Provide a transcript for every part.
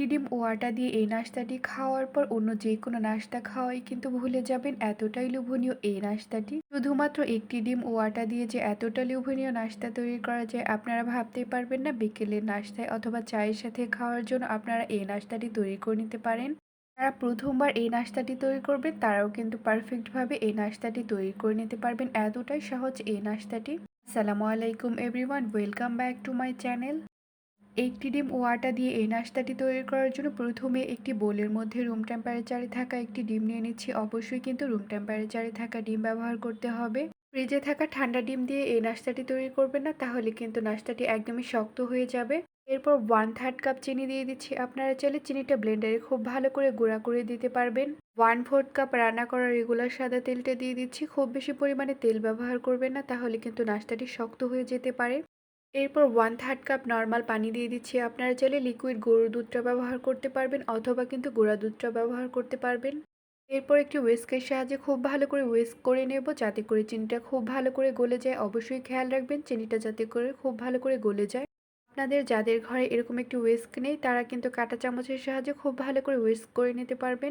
একটি ডিম ও আটা দিয়ে এই নাস্তাটি খাওয়ার পর অন্য যে কোনো নাস্তা খাওয়াই কিন্তু ভুলে যাবেন এতটাই লোভনীয় এই নাস্তাটি। শুধুমাত্র একটি ডিম ও আটা দিয়ে যে এতটা লোভনীয় নাস্তা তৈরি করা যায় আপনারা ভাবতেই পারবেন না বিকেলের নাস্তায় অথবা চায়ের সাথে খাওয়ার জন্য আপনারা এই নাস্তাটি তৈরি করে নিতে পারেন। যারা প্রথমবার এই নাস্তাটি তৈরি করবেন তারাও কিন্তু পারফেক্টভাবে এই নাস্তাটি তৈরি করে নিতে পারবেন। এতটাই সহজ এই নাস্তাটি। আসসালামু আলাইকুম everyone, welcome back to my channel. একটি ডিম ও আটা দিয়ে এই নাস্তাটি তৈরি করার জন্য প্রথমে একটি বোলের মধ্যে রুম টেম্পারেচারে থাকা একটি ডিম নিয়ে নিচ্ছি। অবশ্যই কিন্তু রুম টেম্পারেচারে থাকা ডিম ব্যবহার করতে হবে। ফ্রিজে থাকা ঠান্ডা ডিম দিয়ে এই নাস্তাটি তৈরি করবেন না, তাহলে কিন্তু নাস্তাটি একদমই শক্ত হয়ে যাবে। এরপর ওয়ান থার্ড কাপ চিনি দিয়ে দিচ্ছি। আপনারা চাইলে চিনিটা ব্লেন্ডারে খুব ভালো করে গুঁড়া করে দিতে পারবেন। ওয়ান ফোর্থ কাপ রান্না করা রেগুলার সাদা তেলটা দিয়ে দিচ্ছি। খুব বেশি পরিমাণে তেল ব্যবহার করবেন না, তাহলে কিন্তু নাস্তাটি শক্ত হয়ে যেতে পারে। এরপর ওয়ান থার্ড কাপ নর্মাল পানি দিয়ে দিচ্ছি। আপনারা চাইলে লিকুইড গরুর দুধটা ব্যবহার করতে পারবেন অথবা কিন্তু গুঁড়া দুধটা ব্যবহার করতে পারবেন। এরপর একটি ওয়েস্কের সাহায্যে খুব ভালো করে ওয়েস্ক করে নেব যাতে করে চিনিটা খুব ভালো করে গলে যায়। অবশ্যই খেয়াল রাখবেন চিনিটা যাতে করে খুব ভালো করে গলে যায়। আপনাদের যাদের ঘরে এরকম একটি ওয়েস্ক নেই, তারা কিন্তু কাঁটা চামচের সাহায্যে খুব ভালো করে ওয়েস্ক করে নিতে পারবেন।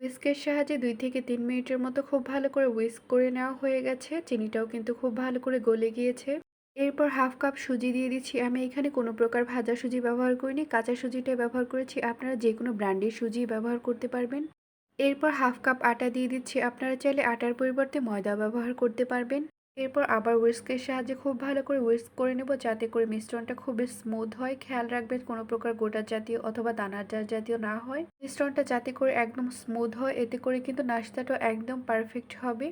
ওয়েস্কের সাহায্যে দুই থেকে তিন মিনিটের মতো খুব ভালো করে উইস্ক করে নেওয়া হয়ে গেছে। চিনিটাও কিন্তু খুব ভালো করে গলে গিয়েছে। এরপর হাফ কাপ সুজি দিয়ে দিচ্ছি। আমি এখানে কোনো প্রকার ভাজা সুজি ব্যবহার করিনি, কাঁচা সুজিটাই ব্যবহার করেছি। আপনারা যে কোনো ব্র্যান্ডের সুজি ব্যবহার করতে পারবেন। এরপর হাফ কাপ আটা দিয়ে দিচ্ছি। আপনারা চাইলে আটার পরিবর্তে ময়দা ব্যবহার করতে পারবেন। এরপর আবার উইস্কের সাহায্যে খুব ভালো করে উইস্ক করে নেব, যাতে করে মিশ্রণটা খুবই স্মুথ হয়। খেয়াল রাখবেন কোনো প্রকার গোটা জাতীয় অথবা দানাদার জাতীয় না হয়। মিশ্রণটা যাতে করে একদম স্মুথ হয়, এতে করে কিন্তু নাস্তাটা একদম পারফেক্ট হবে।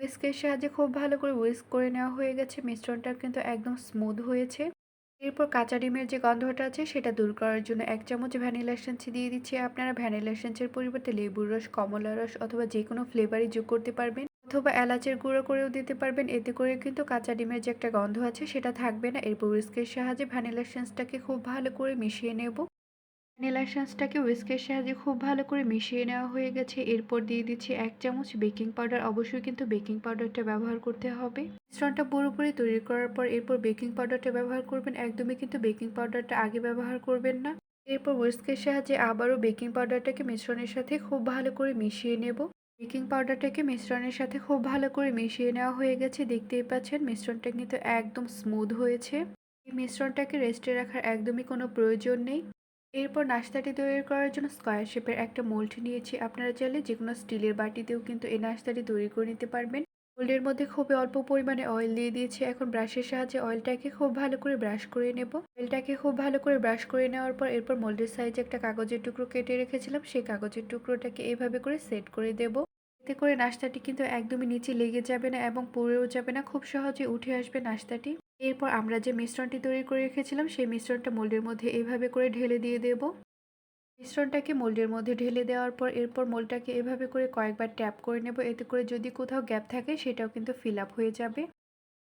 উইস্কের সাহায্যে খুব ভালো করে উইস্ক করে নেওয়া হয়ে গেছে। মিশ্রণটা কিন্তু একদম স্মুথ হয়েছে। এরপর কাঁচা ডিমের যে গন্ধটা আছে, সেটা দূর করার জন্য এক চামচ ভ্যানিলা এসেন্স দিয়ে দিচ্ছি। আপনারা ভ্যানিলা এসেন্সের পরিবর্তে লেবুর রস, কমলা রস অথবা যে কোনো ফ্লেভারই যোগ করতে পারবেন অথবা এলাচের গুঁড়ো করেও দিতে পারবেন। এতে করে কিন্তু কাঁচা ডিমের যে একটা গন্ধ আছে, সেটা থাকবে না। এরপর উইস্কের সাহায্যে ভ্যানিলা এসেন্সটাকে খুব ভালো করে মিশিয়ে নেব। ভ্যানিলা এসেন্সটাকে উইস্কের সাহায্যে খুব ভালো করে মিশিয়ে নেওয়া হয়ে গেছে। এরপর দিয়ে দিচ্ছি এক চামচ বেকিং পাউডার অবশ্যই কিন্তু বেকিং পাউডারটা ব্যবহার করতে হবে। মিশ্রণটা পুরোপুরি তৈরি করার পর এরপর বেকিং পাউডারটা ব্যবহার করবেন। একদমই কিন্তু বেকিং পাউডারটা আগে ব্যবহার করবেন না। এরপর উইস্কের সাহায্যে আবারও বেকিং পাউডারটাকে মিশ্রণের সাথে খুব ভালো করে মিশিয়ে নেব। বেকিং পাউডারটাকে মিশ্রণের সাথে খুব ভালো করে মিশিয়ে নেওয়া হয়ে গেছে। দেখতেই পাচ্ছেন মিশ্রণটা কিন্তু একদম স্মুথ হয়েছে। এই মিশ্রণটাকে রেস্টে রাখার একদমই কোনো প্রয়োজন নেই। এরপর নাস্তাটি তৈরি করার জন্য স্কোয়ার শেপের একটা মোল্ড নিয়েছি। আপনারা চাইলে যে কোনো স্টিলের বাটিতেও কিন্তু এই নাস্তাটি তৈরি করে নিতে পারবেন। মোল্ডের মধ্যে খুবই অল্প পরিমাণে অয়েল দিয়ে দিয়েছি। এখন ব্রাশের সাহায্যে অয়েলটাকে খুব ভালো করে ব্রাশ করে নেব। অয়েলটাকে খুব ভালো করে ব্রাশ করে নেওয়ার পর এরপর মোল্ডের সাইজে একটা কাগজের টুকরো কেটে রেখেছিলাম। সেই কাগজের টুকরোটাকে এইভাবে করে সেট করে দেব। এতে করে নাস্তাটি কিন্তু একদমই নিচে লেগে যাবে না এবং পুড়েও যাবে না, খুব সহজে উঠে আসবে নাস্তাটি এরপর আমরা যে মিশ্রণটি তৈরি করে রেখেছিলাম, সেই মিশ্রণটা মোল্ডের মধ্যে এইভাবে করে ঢেলে দিয়ে দেব। মিশ্রণটাকে মোল্ডের মধ্যে ঢেলে দেওয়ার পর এরপর মোল্ডটাকে এভাবে করে কয়েকবার ট্যাপ করে নেব। এতে করে যদি কোথাও গ্যাপ থাকে, সেটাও কিন্তু ফিল আপ হয়ে যাবে।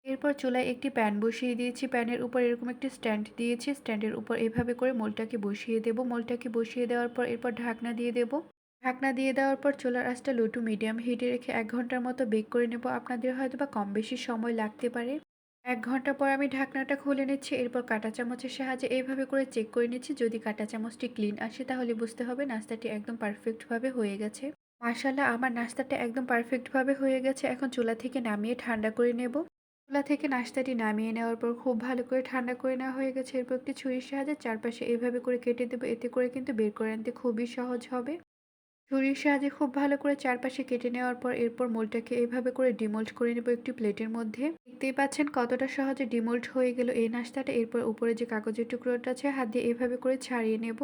এরপর চুলায় একটি প্যান বসিয়ে দিয়েছি। প্যানের উপর এরকম একটি স্ট্যান্ড দিয়েছি। স্ট্যান্ডের উপর এভাবে করে মোলটাকে বসিয়ে দেব। মোলটাকে বসিয়ে দেওয়ার পর এরপর ঢাকনা দিয়ে দেব। ঢাকনা দিয়ে দেওয়ার পর চুলার আঁচটা লো টু মিডিয়াম হিটে রেখে এক ঘণ্টার মতো বেক করে নেব। আপনাদের হয়তো বা কম বেশি সময় লাগতে পারে। এক ঘণ্টা পর আমি ঢাকনাটা খুলে নিচ্ছি, এরপর কাঁটা চামচের সাহায্যে এইভাবে করে চেক করে নিচ্ছি। যদি কাঁটা চামচটি ক্লিন আসে তাহলে বুঝতে হবে নাস্তাটি একদম পারফেক্টভাবে হয়ে গেছে। মার্শাল্লাহ আমার নাস্তাটা একদম পারফেক্টভাবে হয়ে গেছে। এখন চুলা থেকে নামিয়ে ঠান্ডা করে নেব। চুলা থেকে নাস্তাটি নামিয়ে নেওয়ার পর খুব ভালো করে ঠান্ডা করে নেওয়া হয়ে গেছে। এরপর একটি ছুরির সাহায্যে চারপাশে এইভাবে করে কেটে দেবো। এতে করে কিন্তু বের করে আনতে খুবই সহজ হবে। ছুরির সাহায্যে খুব ভালো করে চারপাশে কেটে নেওয়ার পর এরপর মোলটাকে এইভাবে করে ডিমোল্ড করে নেব একটি প্লেটের মধ্যে। দেখতেই পাচ্ছেন কতটা সহজে ডিমোল্ড হয়ে গেল এই নাস্তাটা। এরপর উপরে যে কাগজের টুকরোটা আছে, হাত দিয়ে এভাবে করে ছাড়িয়ে নেব।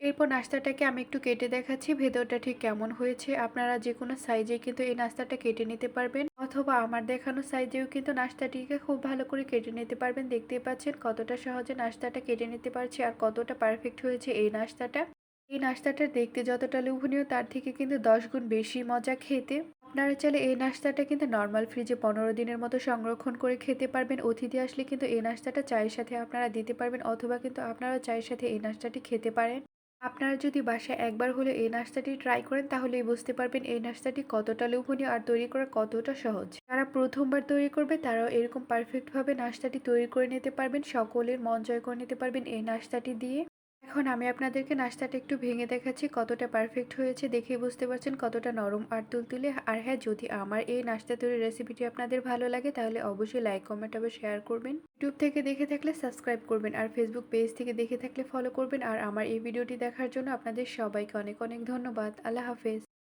এরপর নাস্তাটাকে আমি একটু কেটে দেখাচ্ছি, ভেতরটা ঠিক কেমন হয়েছে। আপনারা যে কোনো সাইজে কিন্তু এই নাস্তাটা কেটে নিতে পারবেন, অথবা আমার দেখানো সাইজেও কিন্তু নাস্তাটিকে খুব ভালো করে কেটে নিতে পারবেন। দেখতেই পাচ্ছেন কতটা সহজে নাস্তাটা কেটে নিতে পারছি আর কতটা পারফেক্ট হয়েছে এই নাস্তাটা। এই নাস্তাটা দেখতে যতটা লোভনীয়, তার থেকে কিন্তু দশ গুণ বেশি মজা খেতে। আপনারা চাইলে এই নাস্তাটা কিন্তু নর্মাল ফ্রিজে পনেরো দিনের মতো সংরক্ষণ করে খেতে পারবেন। অতিথি আসলে কিন্তু এই নাস্তাটা চায়ের সাথে আপনারা দিতে পারবেন, অথবা কিন্তু আপনারা চায়ের সাথে এই নাস্তাটি খেতে পারেন। আপনারা যদি বাসায় একবার হলে এই নাস্তাটি ট্রাই করেন, তাহলেই বুঝতে পারবেন এই নাস্তাটি কতটা লোভনীয় আর তৈরি করা কতটা সহজ। যারা প্রথমবার তৈরি করবে, তারাও এরকম পারফেক্টভাবে নাস্তাটি তৈরি করে নিতে পারবেন। সকলের মন জয় করে নিতে পারবেন এই নাস্তাটি দিয়ে। এখন আমি আপনাদেরকে নাস্তাটা একটু ভেঙে দেখাচ্ছি, কতটা পারফেক্ট হয়েছে দেখেই বুঝতে পারছেন কতটা নরম আর তুলতুলে। আর হ্যাঁ যদি আমার এই নাস্তা তৈরির রেসিপিটি আপনাদের ভালো লাগে, তাহলে অবশ্যই লাইক কমেন্ট আবার শেয়ার করবেন। ইউটিউব থেকে দেখে থাকলে সাবস্ক্রাইব করবেন, আর ফেসবুক পেজ থেকে দেখে থাকলে ফলো করবেন। আর আমার এই ভিডিওটি দেখার জন্য আপনাদের সবাইকে অনেক অনেক ধন্যবাদ। আল্লাহ হাফেজ।